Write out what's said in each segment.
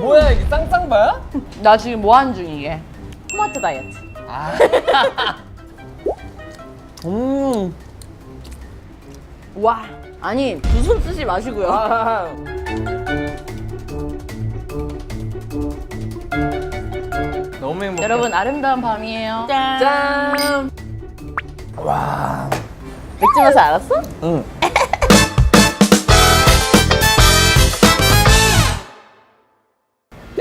뭐야 이게 쌍쌍바야? 나 지금 뭐 하는 중이게? 토마토 다이어트. 아. 음. 와. 아니 두 손 쓰지 마시고요. 아. 너무 행복해. 여러분 아름다운 밤이에요. 짠. 짠. 와. 맥주 맛을 알았어? 응.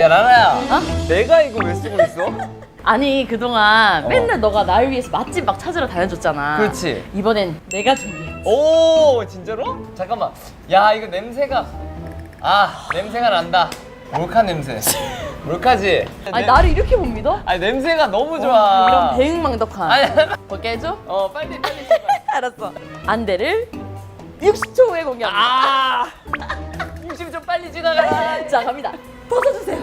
야 라라야. 어? 내가 이거 왜 쓰고 있어? 아니 그동안 어. 맨날 너가 나를 위해서 맛집 막 찾으러 다녀줬잖아. 그렇지. 이번엔 내가 준비해. 오 진짜로? 잠깐만. 야 이거 냄새가 아 냄새가 난다. 몰카 냄새. 몰카지? 아니 네- 나를 이렇게 못 믿어? 아니 냄새가 너무 좋아. 이런 대응망덕한. 아니 볼게 해줘? 어 빨리 빨리 제발. 알았어. 안대를 60초 후에 공개합니다. 아 60좀 빨리 지나가. 자 갑니다. 벗어주세요.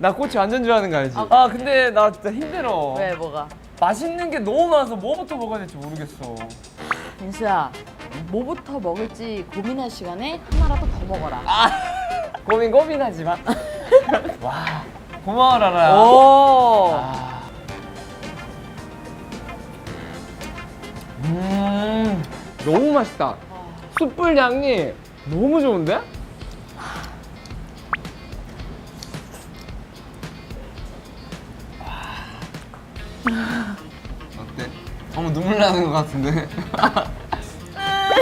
나 꼬치 완전 좋아하는 거 알지? 아 근데 나 진짜 힘들어. 왜 뭐가? 맛있는 게 너무 많아서 뭐부터 먹어야 될지 모르겠어. 민수야 뭐부터 먹을지 고민할 시간에 하나라도 더 먹어라. 아 고민 고민하지 마. 와 고마워 라라야. 오. 아. 음 너무 맛있다. 숯불 향이 너무 좋은데? 너무 눈물 나는 것 같은데.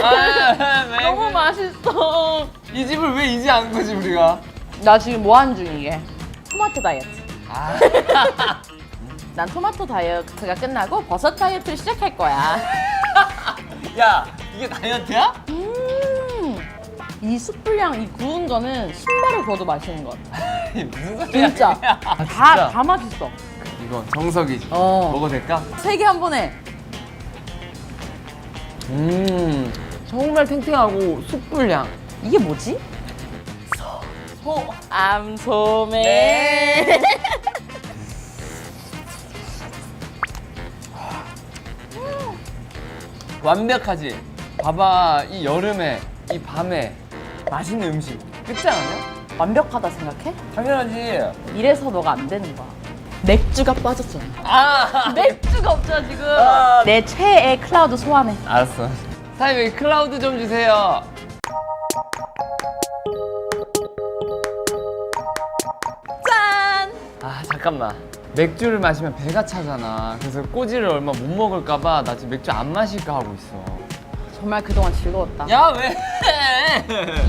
아, 왜 너무 그래? 맛있어. 이 집을 왜 이제 안 거지 우리가? 나 지금 뭐 하는 중이게? 토마토 다이어트. 아. 난 토마토 다이어트가 끝나고 버섯 다이어트를 시작할 거야. 야 이게 다이어트야? 음. 이 숯불향 이 구운 거는 신발을 구워도 맛있는 것 같아. 이게 무슨 소리야? 진짜. 아, 다, 진짜? 다 맛있어. 이거 정석이지. 어. 먹어도 될까? 세 개 한 번에. 음 정말 탱탱하고 숯불향. 이게 뭐지? 소. 암소매. 네. 완벽하지. 봐봐 이 여름에 이 밤에 맛있는 음식 끝장 아니야? 완벽하다 생각해? 당연하지. 이래서 너가 안 되는 거야. 맥주가 빠졌잖아. 아 맥 주가 없잖아 지금. 아. 내 최애 클라우드 소환해. 알았어. 사장님 여기 클라우드 좀 주세요. 짠. 아 잠깐만 맥주를 마시면 배가 차잖아 그래서 꼬지를 얼마 못 먹을까봐 나 지금 맥주 안 마실까 하고 있어 정말 그동안 즐거웠다. 야 왜?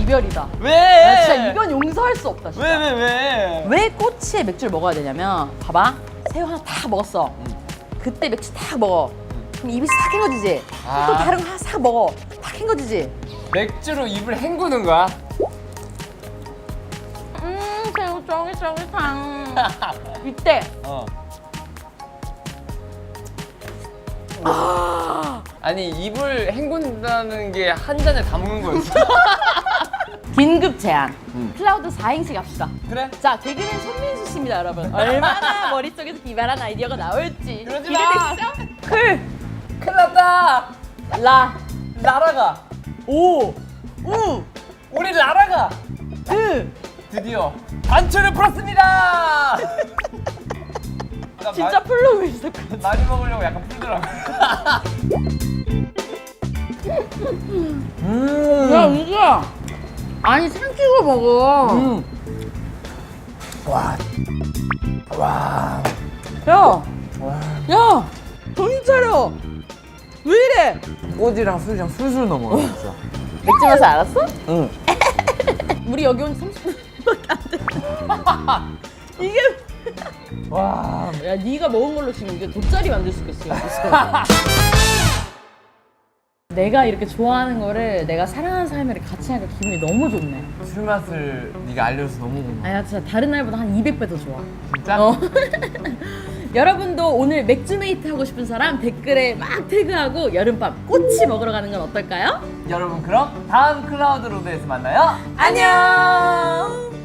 이별이다. 왜? 나 진짜 이건 용서할 수 없다. 진짜. 왜 왜 왜? 왜 꼬치에 맥주를 먹어야 되냐면 봐봐 새우 하나 다 먹었어 그때 맥주 다 먹어 그럼 입이 싹 헹궈지지 아. 또 다른 거 하나 싹 먹어 다 헹궈지지 맥주로 입을 헹구는 거야? 음 새우 쫄깃쫄깃한 이때 어. 아니 입을 헹군다는 게 한 잔에 다 먹는 거였어? 제안. 음. 클라우드 4행시 갑시다. 그래? 자 개그맨 손민수 씨입니다 여러분. 얼마나 머릿속에서 기발한 아이디어가 나올지 그러지 마. 기대되시죠? 클, 큰일 났다. 라, 나라가. 오, 우, 우리 나라가. 그 드디어 단추를 풀었습니다. 나 진짜 플로우 있었거든 마- 많이 먹으려고 약간 풀더라고. 음. 야 은수야 아니 삼키고 먹어 음. 와. 와. 야! 야! 정신 차려! 왜 이래? 꼬지랑 술이랑 술술 넘어요, 진짜. 맥주 맛을 알았어? 응. 우리 여기 온지 30분밖에 안 돼. 이게 와. 야 네가 먹은 걸로 지금 이게 돗자리 만들 수 있겠어. 내가 이렇게 좋아하는 거를 내가 사랑하는 사람이랑 같이 하니까 기분이 너무 좋네. 술 맛을 네가 알려줘서 너무 고마워. 아니 나 진짜 다른 날보다 한 200배 더 좋아. 진짜? 어. 여러분도 오늘 맥주메이트 하고 싶은 사람 댓글에 막 태그하고 여름밤 꼬치 먹으러 가는 건 어떨까요? 여러분 그럼 다음 클라우드 로드에서 만나요. 안녕!